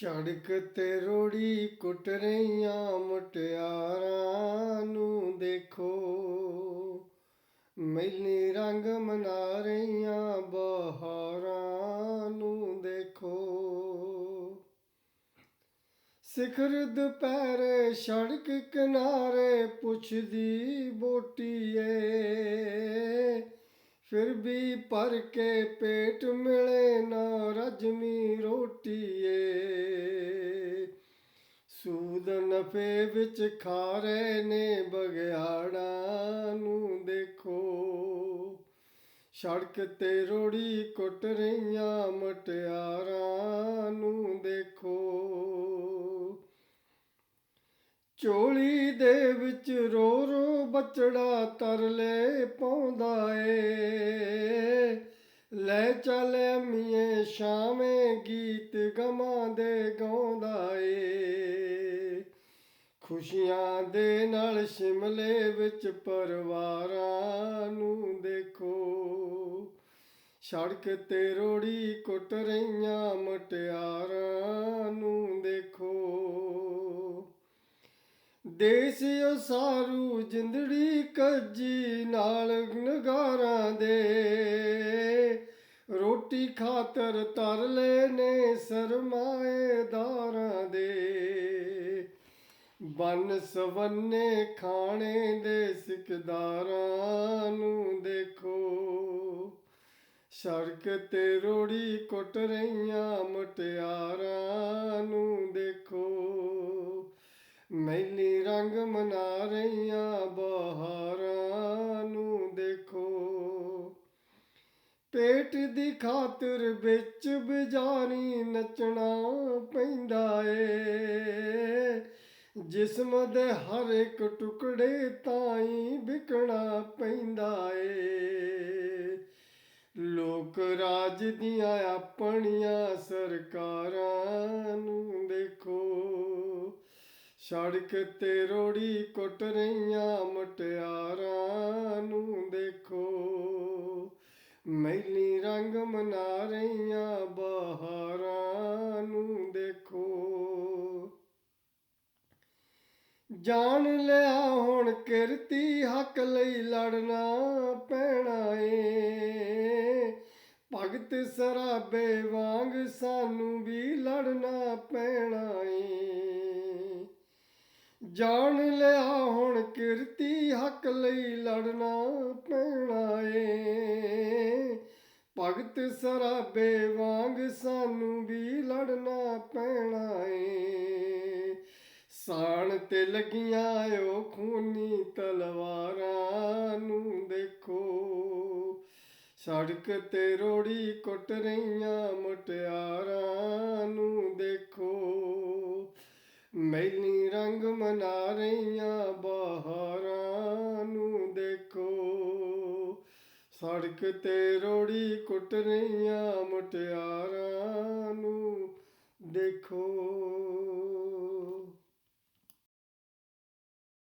ਸੜਕ ਤੇ ਰੋੜੀ ਕੁੱਟ ਰਹੀਆਂ ਮੁਟਿਆਰਾਂ ਨੂੰ ਦੇਖੋ। ਮੈਲੀ ਰੰਗ ਮਨਾ ਰਹੀਆਂ ਬਹਾਰਾਂ ਨੂੰ ਦੇਖੋ। ਸਿਖਰ ਦੁਪਹਿਰੇ ਸੜਕ ਕਿਨਾਰੇ ਪੁੱਛਦੀ ਬੋਟੀਏ। ਫਿਰ ਵੀ ਭਰ ਕੇ ਪੇਟ ਮਿਲੇ ਨਾ ਰਜਮੀ ਰੋਟੀਏ। ਸੂਦ ਨਫੇ ਵਿੱਚ ਖਾਰੇ ਨੇ ਬਗਿਆੜਾਂ ਨੂੰ ਦੇਖੋ। ਸੜਕ ਤੇ ਰੋੜੀ ਕੁੱਟ ਰਹੀਆਂ ਮਟਿਆਰਾਂ ਨੂੰ ਦੇਖੋ। ਚੋਲੀ ਦੇ ਵਿੱਚ ਰੋ ਰੋ ਬਚੜਾ ਤਰਲੇ ਪਾਉਂਦਾ ਏ। ਲੈ ਚੱਲ ਮੀਏ ਸ਼ਾਮੇ ਗੀਤ ਗਮਾਂ ਦੇ ਗਾਉਂਦਾ ਏ। ਖੁਸ਼ੀਆਂ ਦੇ ਨਾਲ ਸ਼ਿਮਲੇ ਵਿੱਚ ਪਰਿਵਾਰਾਂ ਨੂੰ ਦੇਖੋ। ਸੜਕ ਤੇ ਰੋੜੀ ਕੁੱਟ ਰਹੀ ਦੇਸਿਓ ਸਾਰੂ ਜਿੰਦੜੀ ਕੱਜੀ ਨਾਲ ਨਗਾਰਾਂ ਦੇ। ਰੋਟੀ ਖਾਤਰ ਤਰਲੇ ਨੇ ਸਰਮਾਏਦਾਰਾਂ ਦੇ। ਬਨ ਸਵੰਨੇ ਖਾਣੇ ਦੇ ਸਿਕਦਾਰਾਂ ਨੂੰ ਦੇਖੋ। ਸੜਕ ਤੇ ਰੋੜੀ ਕੁੱਟ ਰਹੀਆਂ ਮੁਟਿਆਰਾਂ ਨੂੰ ਦੇਖੋ। ਪੇਟ ਦੀ ਖਾਤਰ ਵਿੱਚ ਬਜਾਰੀ ਨੱਚਣਾ ਪੈਂਦਾ ਏ। ਜਿਸਮ ਦੇ ਹਰ ਇੱਕ ਟੁਕੜੇ ਤਾਈ ਵਿਕਣਾ ਪੈਂਦਾ ਏ। ਲੋਕ ਰਾਜ ਦੀਆਂ ਆਪਣੀਆਂ ਸਰਕਾਰਾਂ ਨੂੰ ਦੇਖੋ। ਸੜਕ ਤੇ ਰੋੜੀ ਕੁੱਟ ਰਹੀਆਂ ਰਹੀਆਂ ਬਹਾਰਾਂ ਨੂੰ ਦੇਖੋ। ਜਾਣ ਲਿਆ ਹੁਣ ਕਿਰਤੀ, ਹੱਕ ਲਈ ਲੜਨਾ ਪੈਣਾ ਏ। ਭਗਤ ਸਰਾਬੇ ਵਾਂਗ ਸਾਨੂੰ ਵੀ ਲੜਨਾ ਪੈਣਾ ਏ। ਜਾਣ ਲਿਆ ਹੁਣ ਕਿਰਤੀ, ਹੱਕ ਲਈ ਲੜਨਾ ਪੈਣਾ ਏ। ਭਗਤ ਸਰਾਬੇ ਵਾਂਗ ਸਾਨੂੰ ਵੀ ਲੜਨਾ ਪੈਣਾ ਏ। ਸਾਣ ਤੇ ਲੱਗੀਆਂ ਓ ਖੂਨੀ ਤਲਵਾਰਾਂ ਨੂੰ ਦੇਖੋ। ਸੜਕ ਤੇ ਰੋੜੀ ਕੁੱਟ ਰਹੀਆਂ ਮੁਟਿਆਰਾਂ ਨੂੰ ਦੇਖੋ। ਮੈਲੀ ਰੰਗ ਮਨਾ ਰਹੀਆਂ ਸੜਕ ਤੇ ਰੋੜੀ ਕੁੱਟ ਮੁਟਿਆਰਾਂ।